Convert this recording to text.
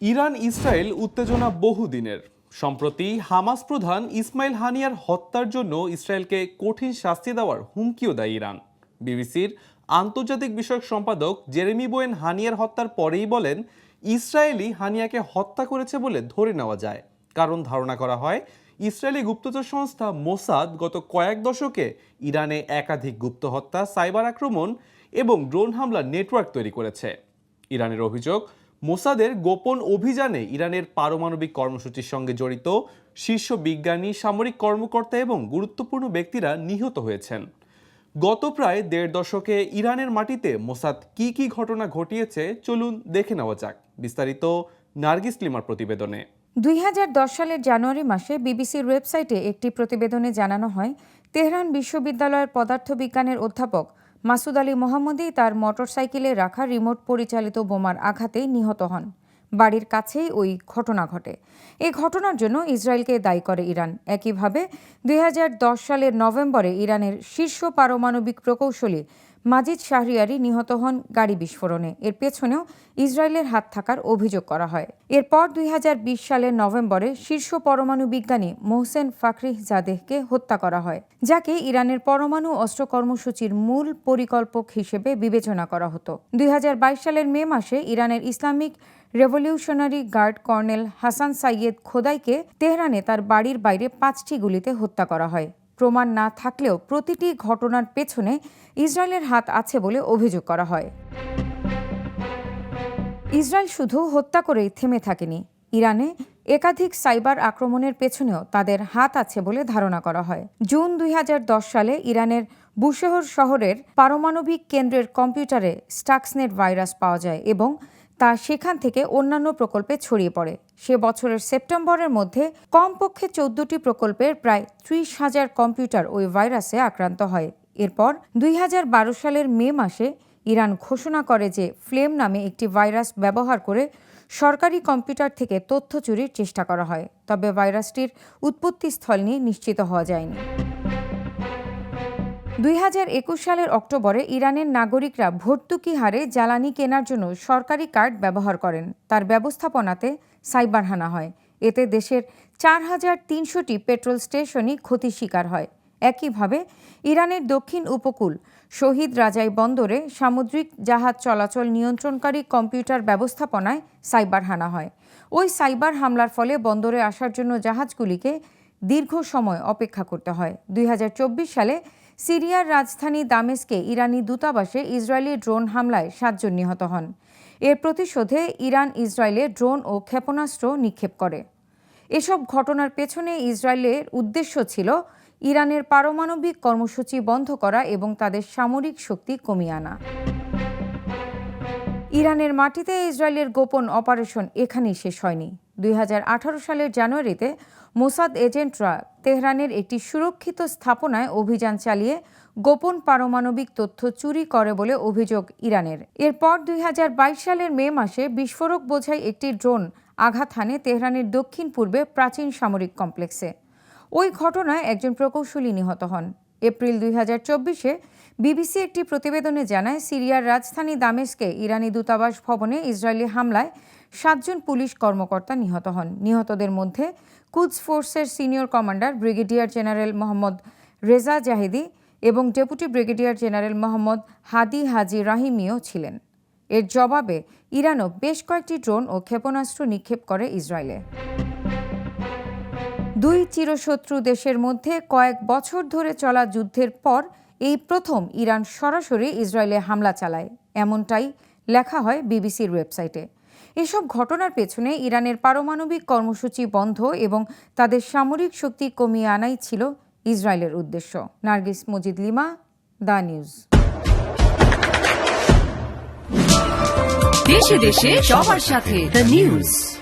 Iran Israel উত্তেজনা বহুদিনের। সম্প্রতি হামাস প্রধান ইসমাইল হানিয়ার হত্যার জন্য ইসরায়েলকে কঠিন শাস্তি দেওয়ার হুমকিও দেয় ইরান। বিবিসির আন্তর্জাতিক বিষয়ক সম্পাদক জেরেমি বোয়েন হানিয়ার হত্যার পরেই বলেন ইসরায়েলি হানিয়াকে হত্যা করেছে বলে ধরে নেওয়া যায়। কারণ ধারণা করা হয়, ইসরায়েলি গুপ্তচর সংস্থা মোসাদ গত কয়েক দশকে ইরানে একাধিক গুপ্ত হত্যা, সাইবার আক্রমণ এবং ড্রোন হামলার নেটওয়ার্ক তৈরি করেছে। ইরানের অভিযোগ মোসাদের গোপন অভিযানে ইরানের পারমাণবিক কর্মসূচির সঙ্গে জড়িত শীর্ষ বিজ্ঞানী, সামরিক কর্মকর্তা এবং গুরুত্বপূর্ণ ব্যক্তিরা নিহত হয়েছেন। গত প্রায় দেড় দশকে ইরানের মাটিতে মোসাদ কি কি ঘটনা ঘটিয়েছে, চলুন দেখে নেওয়া যাক। বিস্তারিত নার্গিস লিমার প্রতিবেদনে। দুই হাজার দশ সালের জানুয়ারি মাসে বিবিসির ওয়েবসাইটে একটি প্রতিবেদনে জানানো হয়, তেহরান বিশ্ববিদ্যালয়ের পদার্থবিজ্ঞানের অধ্যাপক মাসুদ আলী মোহাম্মদী তার মোটরসাইকেলে রাখা রিমোট পরিচালিত বোমার আঘাতে নিহত হন। বাড়ির কাছেই ওই ঘটনা ঘটে। এই ঘটনার জন্য ইসরায়েলকে দায়ী করে ইরান। একইভাবে দুই হাজার দশ সালের নভেম্বরে ইরানের শীর্ষ পারমাণবিক প্রকৌশলী মাজিদ শাহরিয়ারি নিহত হন গাড়ি বিস্ফোরণে। এর পেছনেও ইসরায়েলের হাত থাকার অভিযোগ করা হয়। এরপর দুই হাজার বিশ সালের নভেম্বরে শীর্ষ পরমাণু বিজ্ঞানী মোহসেন ফাকরিহ জাদেহকে হত্যা করা হয়, যাকে ইরানের পরমাণু অস্ত্র কর্মসূচির মূল পরিকল্পক হিসেবে বিবেচনা করা হতো। দুই হাজার বাইশ সালের মে মাসে ইরানের Islamic revolutionary guard colonel Hassan Sayyad খোদাইকে তেহরানে তার বাড়ির বাইরে পাঁচটি গুলিতে হত্যা করা হয়। প্রমাণ না থাকলেও প্রতিটি ঘটনার পেছনে ইসরায়েলের হাত আছে বলে অভিযোগ করা হয়। ইসরায়েল শুধু হত্যা করেই থেমে থাকেনি। ইরানে একাধিক সাইবার আক্রমণের পেছনেও তাদের হাত আছে বলে ধারণা করা হয়। জুন দুই হাজার দশ সালে ইরানের বুশেহর শহরের পারমাণবিক কেন্দ্রের কম্পিউটারে স্টাক্সনেট ভাইরাস পাওয়া যায় এবং তা সেখান থেকে অন্যান্য প্রকল্পে ছড়িয়ে পড়ে। সে বছরের সেপ্টেম্বরের মধ্যে কমপক্ষে চোদ্দটি প্রকল্পের প্রায় ত্রিশ হাজার কম্পিউটার ওই ভাইরাসে আক্রান্ত হয়। এরপর দুই হাজার বারো সালের মে মাসে ইরান ঘোষণা করে যে ফ্লেম নামে একটি ভাইরাস ব্যবহার করে সরকারি কম্পিউটার থেকে তথ্য চুরির চেষ্টা করা হয়। তবে ভাইরাসটির উৎপত্তিস্থল নিয়ে নিশ্চিত হওয়া যায়নি। দুই হাজার একুশ সালের অক্টোবরে ইরানের নাগরিকরা ভর্তুকি হারে জ্বালানি কেনার জন্য সরকারি কার্ড ব্যবহার করেন। তার ব্যবস্থাপনাতে সাইবার হানা হয়। এতে দেশের চার হাজার তিনশোটি পেট্রোল স্টেশনই ক্ষতির শিকার হয়। একইভাবে ইরানের দক্ষিণ উপকূল শহীদ রাজাই বন্দরে সামুদ্রিক জাহাজ চলাচল নিয়ন্ত্রণকারী কম্পিউটার ব্যবস্থাপনায় সাইবার হানা হয়। ওই সাইবার হামলার ফলে বন্দরে আসার জন্য জাহাজগুলিকে দীর্ঘ সময় অপেক্ষা করতে হয়। দুই হাজার চব্বিশ সালে সিরিয়ার রাজধানী দামেস্কে ইরানি দূতাবাসে ইসরায়েলি ড্রোন হামলায় সাতজন নিহত হন। এর প্রতিশোধে ইরান ইসরায়েলে ড্রোন ও ক্ষেপণাস্ত্র নিক্ষেপ করে। এসব ঘটনার পেছনে ইসরায়েলের উদ্দেশ্য ছিল ইরানের পারমাণবিক কর্মসূচি বন্ধ করা এবং তাদের সামরিক শক্তি কমিয়ে আনা। ইরানের মাটিতে ইসরায়েলের গোপন অপারেশন এখানেই শেষ হয়নি। দুই হাজার আঠারো সালের জানুয়ারিতে মোসাদ এজেন্টরা তেহরানের একটি সুরক্ষিত স্থাপনায় অভিযান চালিয়ে গোপন পারমাণবিক তথ্য চুরি করে বলে অভিযোগ ইরানের। এরপর দুই সালের মে মাসে বিস্ফোরক বোঝাই একটি ড্রোন আঘাত হানে তেহরানের দক্ষিণ পূর্বে প্রাচীন সামরিক কমপ্লেক্সে। ওই ঘটনায় একজন প্রকৌশলী নিহত হন। এপ্রিল দুই হাজার চব্বিশে বিবিসি একটি প্রতিবেদনে জানায়, সিরিয়ার রাজধানী দামেস্কে ইরানি দূতাবাস ভবনে ইসরায়েলি হামলায় সাতজন পুলিশ কর্মকর্তা নিহত হন। নিহতদের মধ্যে কুদস ফোর্সের senior commander brigadier general Mohammad Reza Zahedi এবং deputy brigadier general Mohammad Hadi Haji রাহিমিও ছিলেন। এর জবাবে ইরানও বেশ কয়েকটি ড্রোন ও ক্ষেপণাস্ত্র নিক্ষেপ করে ইসরায়েলে। দুই চিরশত্রু দেশের মধ্যে কয়েক বছর ধরে চলা যুদ্ধের পর এই প্রথম ইরান সরাসরি ইসরায়েলে হামলা চালায়, এমনটাই লেখা হয় বিবিসির ওয়েবসাইটে। এসব ঘটনার পেছনে ইরানের পারমাণবিক কর্মসূচি বন্ধ এবং তাদের সামরিক শক্তি কমিয়ে আনাই ছিল ইসরায়েলের উদ্দেশ্য। Nargis Majid Lima the news. দেশে দেশে সবার সাথে দ্য নিউজ।